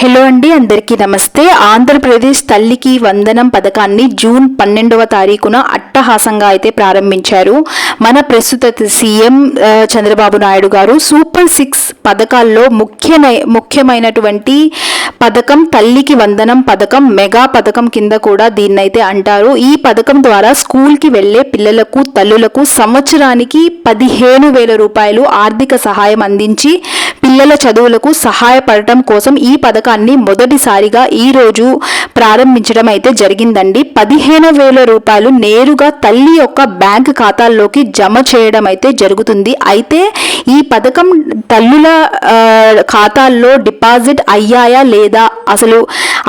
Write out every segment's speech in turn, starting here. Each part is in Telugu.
హలో అండి అందరికీ నమస్తే. ఆంధ్రప్రదేశ్ తల్లికి వందనం పథకాన్ని జూన్ పన్నెండవ తారీఖున అట్టహాసంగా అయితే ప్రారంభించారు. మన ప్రస్తుత సీఎం చంద్రబాబు నాయుడు గారు సూపర్ సిక్స్ పథకాల్లో ముఖ్యమై ముఖ్యమైనటువంటి పథకం తల్లికి వందనం పథకం మెగా పథకం కింద కూడా దీన్నైతే అంటారు. ఈ పథకం ద్వారా స్కూల్కి వెళ్ళే పిల్లలకు తల్లులకు సంవత్సరానికి పదిహేను వేల రూపాయలు ఆర్థిక సహాయం అందించి పిల్లల చదువులకు సహాయపడటం కోసం ఈ పథకాన్ని మొదటిసారిగా ఈ రోజు ప్రారంభించడం అయితే జరిగిందండి. పదిహేను వేల రూపాయలు నేరుగా తల్లి యొక్క బ్యాంక్ ఖాతాల్లోకి జమ చేయడం అయితే జరుగుతుంది. అయితే ఈ పథకం తల్లుల ఖాతాల్లో డిపాజిట్ అయ్యాయా లేదా అసలు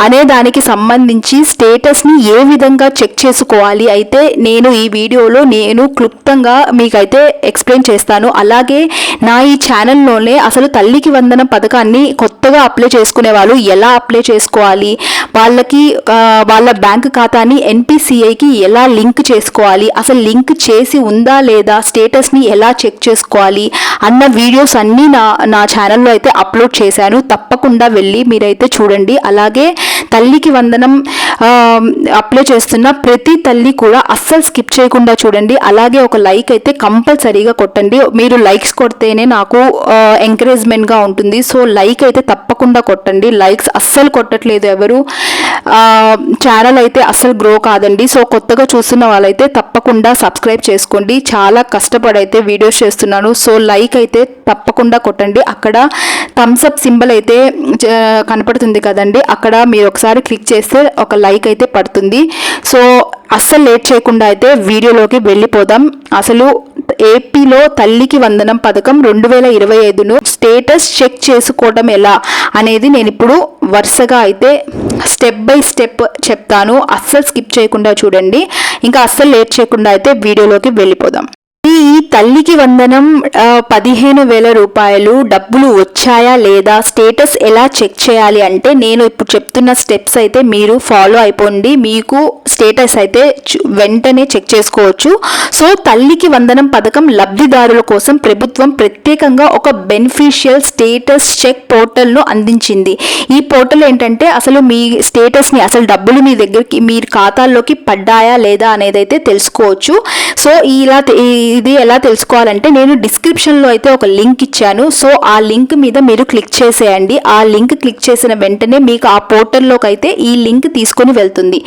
అనే దానికి సంబంధించి స్టేటస్ని ఏ విధంగా చెక్ చేసుకోవాలి? అయితే నేను ఈ వీడియోలో నేను క్లుప్తంగా మీకైతే ఎక్స్ప్లెయిన్ చేస్తాను. అలాగే నా ఈ ఛానల్లోనే అసలు తల్లికి వందన పథకాన్ని కొత్తగా అప్లై చేసుకునే వాళ్ళు ఎలా అప్లై చేసుకోవాలి? వాళ్ళకి ఆ, వాళ్ళ బ్యాంక్ ఖాతాని ఎన్పిసిఐకి ఎలా లింక్ చేసుకోవాలి? అసలు లింక్ చేసి ఉందా లేదా? స్టేటస్ని ఎలా చెక్ చేసుకోవాలి? అన్న వీడియోస్ అన్నీ నా నా ఛానల్లో అయితే అప్లోడ్ చేశాను. తప్పకుండా వెళ్ళి మీరైతే చూడండి. అలాగే తల్లికి వందనం అప్లై చేస్తున్న ప్రతి తల్లి కూడా అస్సలు స్కిప్ చేయకుండా చూడండి. అలాగే ఒక లైక్ అయితే కంపల్సరీగా కొట్టండి. మీరు లైక్స్ కొడితేనే నాకు ఎంకరేజ్మెంట్గా ఉంటుంది. సో లైక్ అయితే తప్పకుండా కొట్టండి. లైక్స్ అస్సలు కొట్టట్లేదు ఎవరు. ఛానల్ అయితే అస్సలు గ్రో కాదండి. సో కొత్తగా చూస్తున్న వాళ్ళైతే తప్పకుండా సబ్స్క్రైబ్ చేసుకోండి. చాలా కష్టపడైతే వీడియోస్ చేస్తున్నాను. సో లైక్ అయితే తప్పకుండా కొట్టండి. అక్కడ థమ్స్ అప్ సింబల్ అయితే కనపడుతుంది కదండి. అక్కడ మీరు ఒకసారి క్లిక్ చేస్తే ఒక లైక్ అయితే పడుతుంది. సో అస్సలు లేట్ చేయకుండా అయితే వీడియోలోకి వెళ్ళిపోదాం. అసలు ఏపీలో తల్లికి వందనం పథకం రెండు వేల ఇరవై ఐదును స్టేటస్ చెక్ చేసుకోవడం ఎలా అనేది నేను ఇప్పుడు వరుసగా అయితే స్టెప్ బై స్టెప్ చెప్తాను. అస్సలు స్కిప్ చేయకుండా చూడండి. ఇంకా అస్సలు లేట్ చేయకుండా అయితే వీడియోలోకి వెళ్ళిపోదాం. తల్లికి వందనం పదిహేను వేల రూపాయలు డబ్బులు వచ్చాయా లేదా స్టేటస్ ఎలా చెక్ చేయాలి అంటే నేను ఇప్పుడు చెప్తున్న స్టెప్స్ అయితే మీరు ఫాలో అయిపోండి. మీకు స్టేటస్ అయితే వెంటనే చెక్ చేసుకోవచ్చు. సో తల్లికి వందనం పథకం లబ్ధిదారుల కోసం ప్రభుత్వం ప్రత్యేకంగా ఒక బెనిఫిషియల్ స్టేటస్ చెక్ పోర్టల్ను అందించింది. ఈ పోర్టల్ ఏంటంటే అసలు మీ స్టేటస్ని అసలు డబ్బులు మీ దగ్గరికి మీ ఖాతాల్లోకి పడ్డాయా లేదా అనేది అయితే తెలుసుకోవచ్చు. సో ఇలా ఇది ఎలా తెలుసుకోవాలంటే నేను డిస్క్రిప్షన్లో అయితే ఒక లింక్ ఇచ్చాను. సో ఆ లింక్ మీద మీరు క్లిక్ చేసేయండి. ఆ లింక్ క్లిక్ చేసిన వెంటనే మీకు ఆ పోర్టల్లోకి అయితే ఈ లింక్ తీసుకొని వెళ్తుంది.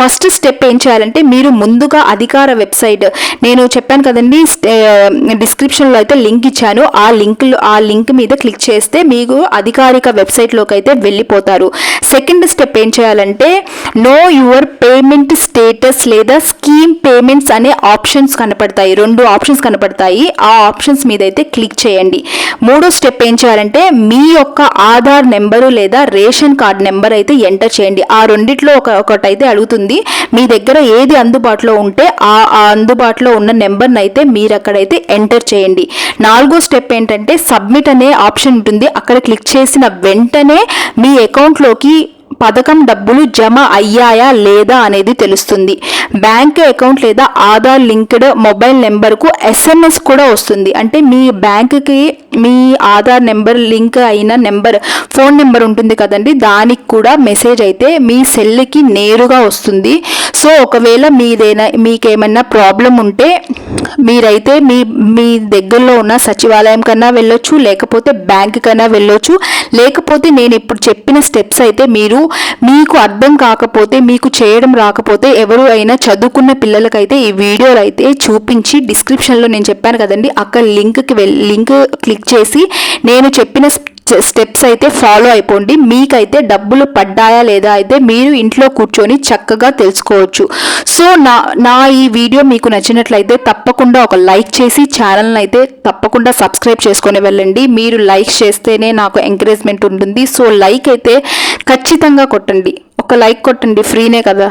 ఫస్ట్ స్టెప్ ఏం చేయాలంటే మీరు ముందుగా అధికార వెబ్సైట్ నేను చెప్పాను కదండి డిస్క్రిప్షన్లో అయితే లింక్ ఇచ్చాను. ఆ లింక్ ఆ లింక్ మీద క్లిక్ చేస్తే మీకు అధికారిక వెబ్సైట్లోకి అయితే వెళ్ళిపోతారు. సెకండ్ స్టెప్ ఏం చేయాలంటే నో యువర్ పేమెంట్ స్టేటస్ లేదా స్కీమ్ పేమెంట్స్ అనే ఆప్షన్స్ కనపడతాయి. రెండు ఆప్షన్స్ కనపడతాయి. ఆ ఆప్షన్స్ మీద అయితే క్లిక్ చేయండి. మూడో స్టెప్ ఏం చేయాలంటే మీ యొక్క ఆధార్ నెంబరు లేదా రేషన్ కార్డ్ నెంబర్ అయితే ఎంటర్ చేయండి. ఆ రెండిట్లో ఒక ఒకటైతే అడుగుతుంది. మీ దగ్గర ఏది అందుబాటులో ఉంటే ఆ ఆ అందుబాటులో ఉన్న నెంబర్ని అయితే మీరు అక్కడైతే ఎంటర్ చేయండి. నాలుగో స్టెప్ ఏంటంటే సబ్మిట్ అనే ఆప్షన్ ఉంటుంది. అక్కడ క్లిక్ చేసిన వెంటనే మీ అకౌంట్లోకి పథకం డబ్బులు జమ అయ్యాయా లేదా అనేది తెలుస్తుంది. బ్యాంక్ అకౌంట్ లేదా ఆధార్ లింక్డ్ మొబైల్ నెంబర్కు ఎస్ఎంఎస్ కూడా వస్తుంది. అంటే మీ బ్యాంక్కి మీ ఆధార్ నెంబర్ లింక్ అయిన నెంబర్ ఫోన్ నెంబర్ ఉంటుంది కదండి దానికి కూడా మెసేజ్ అయితే మీ సెల్కి నేరుగా వస్తుంది. సో ఒకవేళ మీదేనా మీకేమైనా ప్రాబ్లం ఉంటే మీరైతే మీ మీ దగ్గరలో ఉన్న సచివాలయం కన్నా వెళ్ళొచ్చు లేకపోతే బ్యాంక్ కన్నా వెళ్ళొచ్చు. లేకపోతే నేను ఇప్పుడు చెప్పిన స్టెప్స్ అయితే మీరు మీకు అర్థం కాకపోతే మీకు చేయడం రాకపోతే ఎవరు అయినా చదువుకున్న పిల్లలకైతే ఈ వీడియోలు అయితే చూపించి డిస్క్రిప్షన్లో నేను చెప్పాను కదండి అక్కడ లింక్కి వెళ్ళి లింక్ క్లిక్ చేసి నేను చెప్పిన స్టెప్స్ అయితే ఫాలో అయిపోండి. మీకైతే డబ్బులు పడ్డాయా లేదా అయితే మీరు ఇంట్లో కూర్చొని చక్కగా తెలుసుకోవచ్చు. సో నా నా ఈ వీడియో మీకు నచ్చినట్లయితే తప్పకుండా ఒక లైక్ చేసి ఛానల్ని అయితే తప్పకుండా సబ్స్క్రైబ్ చేసుకొని వెళ్ళండి. మీరు లైక్ చేస్తేనే నాకు ఎంకరేజ్మెంట్ ఉంటుంది. సో లైక్ అయితే ఖచ్చితంగా కొట్టండి. ఒక లైక్ కొట్టండి. ఫ్రీనే కదా.